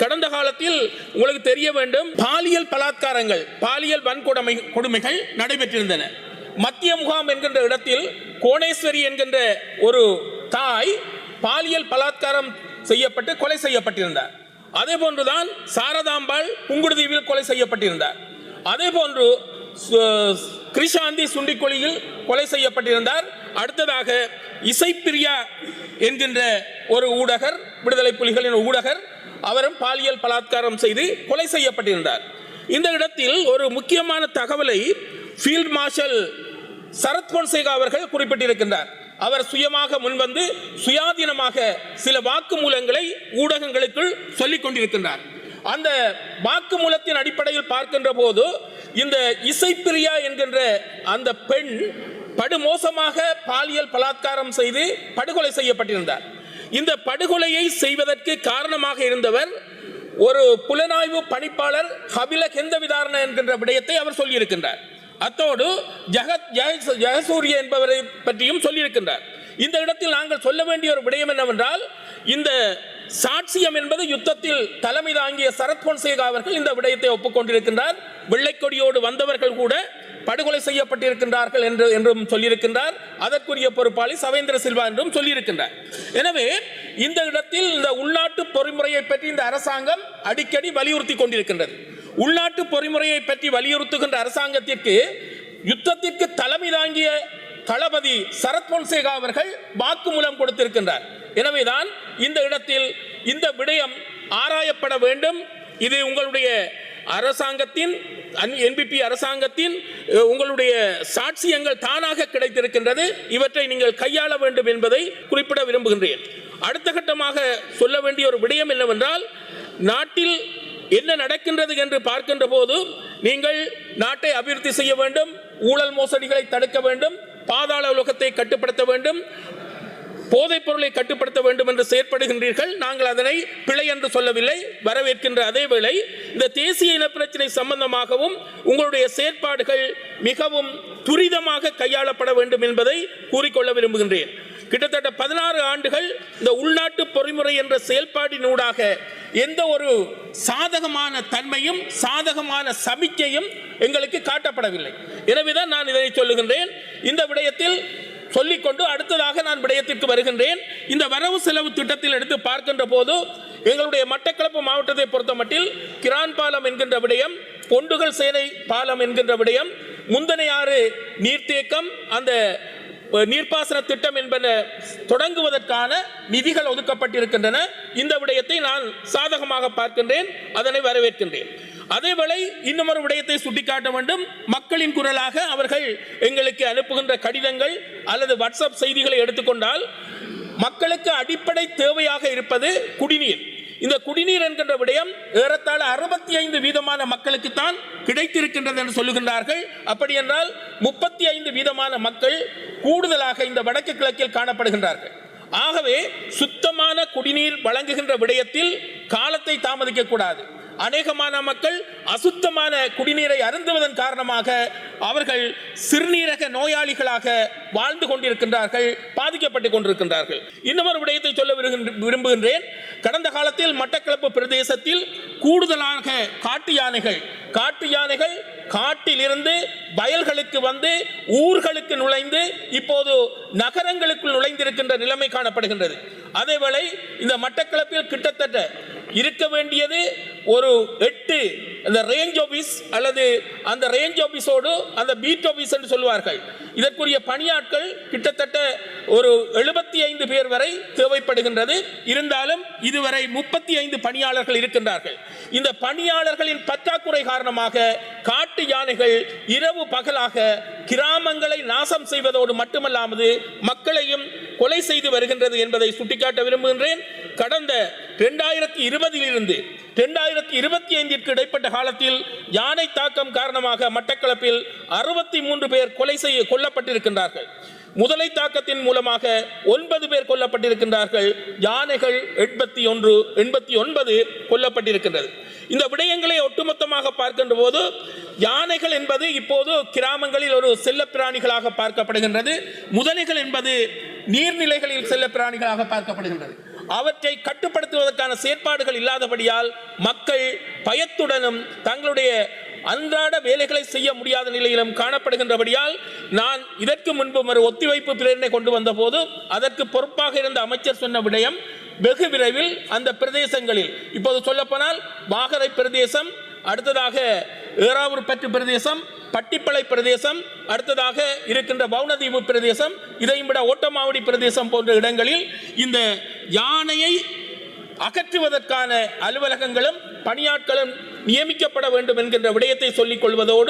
கடந்த காலத்தில் உங்களுக்கு தெரிய வேண்டும் பாலியல் பலாத்காரங்கள் பாலியல் வன்கொடுமை கொடுமைகள் நடைபெற்றிருந்தன. மத்திய முகாம் என்கின்ற இடத்தில் கோணேஸ்வரி என்கின்ற ஒரு தாய் பாலியல் பலாத்காரம் செய்யப்பட்டு கொலை செய்யப்பட்டிருந்தார். அதே போன்றுதான் சாரதாம்பாள் புங்குடுதீவில் கொலை செய்யப்பட்டிருந்தார். அதே போன்று கிருஷாந்தி சுண்டிக்கொழியில் கொலை செய்யப்பட்டிருந்தார். அடுத்ததாக இசைப்பிரியா என்கின்ற ஒரு ஊடகர் விடுதலை புலிகளின் ஊடகர் அவரும் பாலியல் பலாத்காரம் செய்து கொலை செய்யப்பட்டிருந்தார். இந்த இடத்தில் ஒரு முக்கியமான தகவலை ஃபீல்ட் மார்ஷல் சரத் பொன்சேகா அவர்கள் குறிப்பிட்டிருக்கின்றார். அவர் சுயமாக முன்வந்து சுயாதீனமாக சில வாக்குமூலங்களை ஊடகங்களுக்குள் சொல்லிக் கொண்டிருக்கின்றார். அந்த வாக்குமூலத்தின் அடிப்படையில் பார்க்கின்ற போது இந்த இசைப்பிரியா என்கின்ற அந்த பெண் படுமோசமாக பாலியல் பலாத்காரம் செய்து படுகொலை செய்யப்பட்டிருந்தார். இந்த படுகொலையை செய்வதற்கு காரணமாக இருந்தவர் ஒரு புலனாய்வு பணிப்பாளர் ஹபில கெந்த விதாரண என்கின்ற விடயத்தை அவர் சொல்லியிருக்கின்றார். அத்தோடு ஜெகத் ஜெய- என்பவரை பற்றியும் சொல்லியிருக்கின்றார். இந்த இடத்தில் நாங்கள் சொல்ல வேண்டிய ஒரு விடயம் என்னவென்றால் இந்த சாட்சியம் என்பது யுத்தத்தில் தலைமை தாங்கிய சரத் பொன்சேகா அவர்கள் இந்த விடயத்தை ஒப்புக்கொண்டிருக்கின்றார். வெள்ளைக்கொடியோடு வந்தவர்கள் கூட படுகொலை செய்யப்பட்டிருக்கின்றார்கள் என்று என்றும் சொல்லியிருக்கின்றார். அதற்குரிய பொறுப்பாளி சவேந்திர சில்வா என்றும் சொல்லியிருக்கின்றார். எனவே இந்த இடத்தில் இந்த உள்நாட்டு பொறிமுறையை பற்றி இந்த அரசாங்கம் அடிக்கடி வலியுறுத்தி கொண்டிருக்கின்றது. உள்நாட்டு பொறிமுறையை பற்றி வலியுறுத்துகின்ற அரசாங்கத்திற்கு யுத்தத்திற்கு தலைமை தாங்கிய தளபதி சரத் பொன்சேகா அவர்கள் வாக்குமூலம் கொடுத்திருக்கின்றார். எனவேதான் இந்த இடத்தில் இந்த விடயம் ஆராயப்பட வேண்டும். இது உங்களுடைய அரசாங்கத்தின் என்பிபி அரசாங்கத்தின் உங்களுடைய சாட்சியங்கள் தானாக கிடைத்திருக்கின்றது. இவற்றை நீங்கள் கையாள வேண்டும் என்பதை குறிப்பிட விரும்புகின்றேன். அடுத்த கட்டமாக சொல்ல வேண்டிய ஒரு விடயம் என்னவென்றால் நாட்டில் என்ன நடக்கின்றது என்று பார்க்கின்ற போது நீங்கள் நாட்டை அபிவிருத்தி செய்ய வேண்டும் ஊழல் மோசடிகளை தடுக்க வேண்டும் பாதாள உலகத்தை கட்டுப்படுத்த வேண்டும் போதைப் பொருளை கட்டுப்படுத்த வேண்டும் என்று செயற்படுகின்றீர்கள். நாங்கள் அதனை பிழை என்று சொல்லவில்லை. வரவேற்கின்ற அதே வேளை இந்த தேசிய இனப்பிரச்சினை சம்பந்தமாகவும் உங்களுடைய செயற்பாடுகள் மிகவும் துரிதமாக கையாளப்பட வேண்டும் என்பதை கூறிக்கொள்ள விரும்புகின்றேன். கிட்டத்தட்ட பதினாறு ஆண்டுகள் இந்த உள்நாட்டு பொறிமுறை என்ற செயல்பாடினூடாக எந்த ஒரு சாதகமான தன்மையும் சாதகமான சமிக்கையும் எங்களுக்கு காட்டப்படவில்லை. எனவேதான் நான் இதை சொல்லுகின்றேன். இந்த விடயத்தில் சொல்லிக்கொண்டு அடுத்ததாக நான் விடயத்திற்கு வருகின்றேன். இந்த வரவு செலவு திட்டத்தில் எடுத்து பார்க்கின்ற போது எங்களுடைய மட்டக்களப்பு மாவட்டத்தை பொறுத்த மட்டில் கிரான் பாலம் என்கின்ற விடயம் கொண்டுகள் சேனை பாலம் என்கின்ற விடயம் முந்தனையாறு நீர்த்தேக்கம் அந்த நீர்ப்பாசன திட்டம் என்பன தொடங்குவதற்கான நிதிகள் ஒதுக்கப்பட்டிருக்கின்றன. இந்த விடயத்தை நான் சாதகமாக பார்க்கின்றேன். அதனை வரவேற்கின்றேன். அதேவேளை இன்னும் ஒரு விடயத்தை சுட்டிக்காட்ட வேண்டும். மக்களின் குரலாக அவர்கள் எங்களுக்கு அனுப்புகின்ற கடிதங்கள் அல்லது வாட்ஸ்அப் செய்திகளை எடுத்துக்கொண்டால் மக்களுக்கு அடிப்படை தேவையாக இருப்பது குடிநீர். இந்த குடிநீர் என்கின்ற விடயம் ஏறத்தாழ அறுபத்தி ஐந்து வீதமான மக்களுக்கு தான் கிடைத்திருக்கின்றது என்று சொல்லுகின்றார்கள். அப்படி என்றால் முப்பத்தி ஐந்து வீதமான மக்கள் கூடுதலாக இந்த வடக்கு கிழக்கில் காணப்படுகின்றார்கள். ஆகவே சுத்தமான குடிநீர் வழங்குகின்ற விடயத்தில் காலத்தை தாமதிக்க கூடாது அநேகமான மக்கள் அசுத்தமான குடிநீரை அருந்துவதன் காரணமாக அவர்கள் சிறுநீரக நோயாளிகளாக வாழ்ந்து கொண்டிருக்கின்றார்கள் பாதிக்கப்பட்டு கொண்டிருக்கின்றார்கள். இன்னொரு விடயத்தை சொல்ல விரும்புகின்றேன். கடந்த காலத்தில் மட்டக்களப்பு பிரதேசத்தில் கூடுதலாக காட்டு யானைகள் காட்டு யானைகள் காட்டிலிருந்து வயல்களுக்கு வந்து ஊர்களுக்கு நுழைந்து இப்போது நகரங்களுக்குள் நுழைந்திருக்கின்ற நிலைமை காணப்படுகின்றது. அதேவேளை இந்த மட்டக்களப்பில் கிட்டத்தட்ட இருக்க வேண்டியது ஒரு எட்டு அந்த ரேஞ்ச் ஆஃபீஸ் அல்லது அந்த ரேஞ்ச் ஆஃபீஸோடு அந்த பீட் ஆஃபீஸ் என்று சொல்வார்கள். இதற்குரிய பணியாட்கள் கிட்டத்தட்ட ஒரு எழுபத்தி ஐந்து பேர் வரை தேவைப்படுகின்றது. இருந்தாலும் இதுவரை முப்பத்தி ஐந்து பணியாளர்கள் இருக்கின்றார்கள். இந்த பணியாளர்களின் பற்றாக்குறை காரணமாக காட்டு யானைகள் இரவு பகலாக கிராமங்களை நாசம் செய்வதோடு மட்டுமல்லாமல் மக்களையும் கொலை செய்து வருகின்றது என்பதை சுட்டிக்காட்ட விரும்புகின்றேன். கடந்த இரண்டாயிரத்தி இருபதிலிருந்து இரண்டாயிரத்தி இருபத்தி ஐந்திற்கு இடைப்பட்ட காலத்தில் யானை தாக்கம் காரணமாக மட்டக்களப்பில் அறுபத்தி மூன்று பேர் கொலை செய்ய கொல்லப்பட்டிருக்கின்றார்கள். முதலை தாக்கத்தின் மூலமாக ஒன்பது பேர் கொல்லப்பட்டிருக்கின்றார்கள். யானைகள் எண்பத்தி ஒன்று எண்பத்தி ஒன்பது கொல்லப்பட்டிருக்கின்றது. இந்த விடயங்களை ஒட்டுமொத்தமாக பார்க்கின்ற போது யானைகள் என்பது இப்போது கிராமங்களில் ஒரு செல்ல பிராணிகளாக பார்க்கப்படுகின்றது. முதலைகள் என்பது நீர்நிலைகளில் செல்ல பிராணிகளாக பார்க்கப்படுகின்றது. அவற்றை கட்டுப்படுத்துவதற்கான செயற்பாடுகள் இல்லாதபடியால் மக்கள் பயத்துடனும் தங்களுடைய அன்றாட வேலைகளை செய்ய முடியாத நிலையிலும் காணப்படுகின்றபடியால் நான் இதற்கு முன்பு ஒரு ஒத்திவைப்பு பிரேரணை கொண்டு வந்தபோது அதற்கு பொறுப்பாக இருந்த அமைச்சர் சொன்ன விடயம் வெகு விரைவில் அந்த பிரதேசங்களில். இப்போது சொல்லப்போனால் வாகரை பிரதேசம் அடுத்ததாக ஏறாவூர்பற்று பிரதேசம் பட்டிப்பளை பிரதேசம் அடுத்ததாக இருக்கின்ற வவுனதீவு பிரதேசம் இதையும் விட ஓட்டமாவடி பிரதேசம் போன்ற இடங்களில் இந்த யானையை அகற்றுவதற்கான அலுவலகங்களும் பணியாட்களும் நியமிக்கப்பட வேண்டும் என்கின்ற விடயத்தை சொல்லிக் கொள்வதோடு